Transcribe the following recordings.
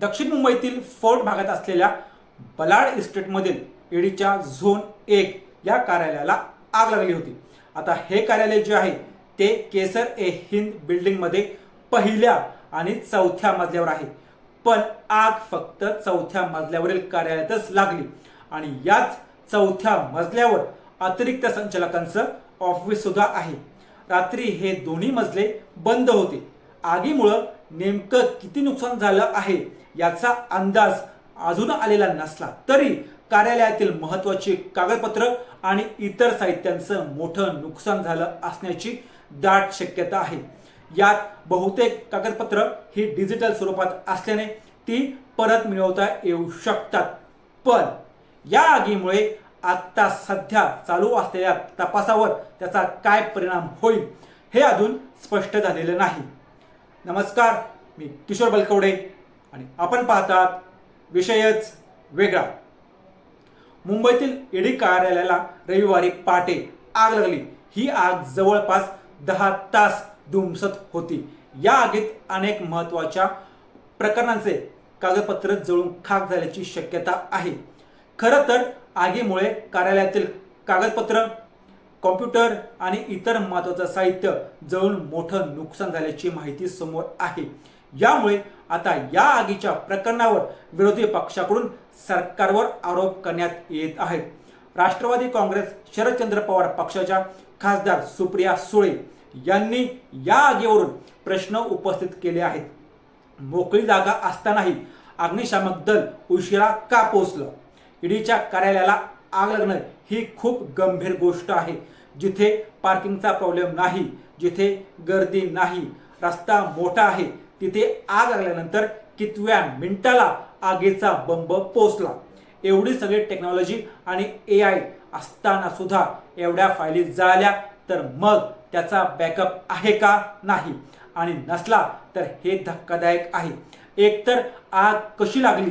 दक्षिण मुंबईतील फोर्ट भागात असलेल्या बलाड इस्टेटमधील ईडीच्या झोन एक या कार्यालयाला आग लागली होती. आता हे कार्यालय जे आहे ते केसर ए हिंद बिल्डिंगमध्ये पहिल्या आणि चौथ्या मजल्यावर आहे. पण आग फक्त चौथ्या मजल्यावरील कार्यालयातच लागली आणि याच चौथ्या मजल्यावर अतिरिक्त संचालकांचं ऑफिस सुद्धा आहे. रात्री हे दोन्ही मजले बंद होते. आगीमुळं नेमकं किती नुकसान झालं आहे याचा अंदाज अजून आलेला नसला तरी कार्यालयातील महत्त्वाची कागदपत्र आणि इतर साहित्यांचं मोठं नुकसान झालं असण्याची दाट शक्यता आहे. यात बहुतेक कागदपत्र ही डिजिटल स्वरूपात असल्याने ती परत मिळवता येऊ शकतात. पण या आगीमुळे आत्ता सध्या चालू असलेल्या तपासावर त्याचा काय परिणाम होईल हे अजून स्पष्ट झालेलं नाही. नमस्कार मी किशोर बलकवडे आणि आपण पाहतात विषयच वेगळा. मुंबईतील ईडी कार्यालयाला रविवारी पहाटे आग लागली. ही आग जवळपास दहा तास धुमसत होती. या आगीत अनेक महत्त्वाच्या प्रकरणांचे कागदपत्र जळून खाक झाल्याची शक्यता आहे. खरं तर आगीमुळे कार्यालयातील कागदपत्र कॉम्प्युटर आणि इतर महत्वाचं साहित्य जळून मोठं नुकसान झाल्याची माहिती समोर आहे. यामुळे आता या आगीच्या प्रकरणावर विरोधी पक्षाकडून सरकारवर आरोप करण्यात येत आहेत. राष्ट्रवादी काँग्रेस शरदचंद्र पवार पक्षाच्या खासदार सुप्रिया सुळे यांनी या आगीवरून प्रश्न उपस्थित केले आहेत. मोकळी जागा असतानाही अग्निशामक दल उशिरा का पोहोचलं? ईडीच्या कार्यालयाला आग लागणं ही खूप गंभीर गोष्ट आहे. जिथे पार्किंगचा प्रॉब्लेम नाही जिथे गर्दी नाही रस्ता मोठा आहे तिथे आग लागल्यानंतर कितव्या मिनिटाला आगीचा बंब पोचला एवढी सगळी टेक्नॉलॉजी आणि ए आय असताना सुद्धा एवढ्या फायली जाळल्या तर मग त्याचा बॅकअप आहे का? नाही. आणि नसला तर हे धक्कादायक आहे. एकतर आग कशी लागली?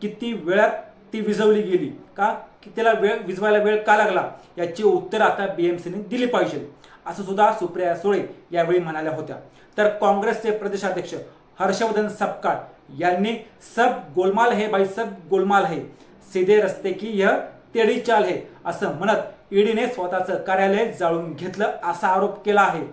किती वेळात ती विझवली गेली? का? की त्याला वेळ विजवायला वेळ का लागला? याची उत्तर आता बीएमसीने दिली पाहिजे. असं सुद्धा सुप्रिया सुळे यावेळी म्हणाल्या होत्या. तर काँग्रेसचे प्रदेशाध्यक्ष हर्षवर्धन सपकाळ यांनी सब गोलमाल हे बाई सब गोलमाल हे. सीधे रस्ते की यह तेडी चाल है असं म्हणत ईडीने स्वतःचं कार्यालय जाळून घेतलं असा आरोप केला आहे.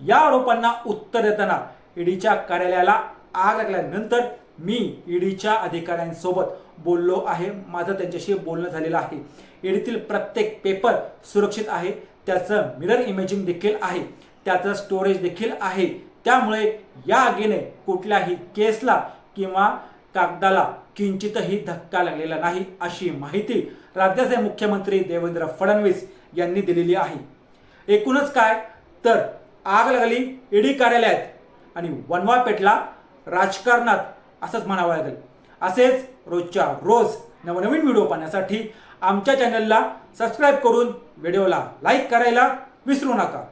या आरोपांना उत्तर देताना ईडीच्या कार्यालयाला आग लागल्यानंतर मी ईडीच्या अधिकाऱ्यांसोबत बोललो आहे. माझं त्यांच्याशी बोलणं झालेलं आहे. ईडीतील प्रत्येक पेपर सुरक्षित आहे. त्याचं मिरर इमेजिंग देखील आहे. त्याचं स्टोरेज देखील आहे. त्यामुळे या आगीने कुठल्याही केसला किंवा कागदाला किंचितही धक्का लागलेला नाही अशी माहिती राज्याचे मुख्यमंत्री देवेंद्र फडणवीस यांनी दिलेली आहे. एकूणच काय? तर आग लागली ईडी कार्यालयात आणि वनवा पेटला राजकारणात असंच म्हणावं लागेल. असेच रोजच्या रोज नवनवीन व्हिडिओ पाहण्यासाठी आमच्या चॅनलला सबस्क्राईब करून व्हिडिओला लाईक करायला विसरू नका.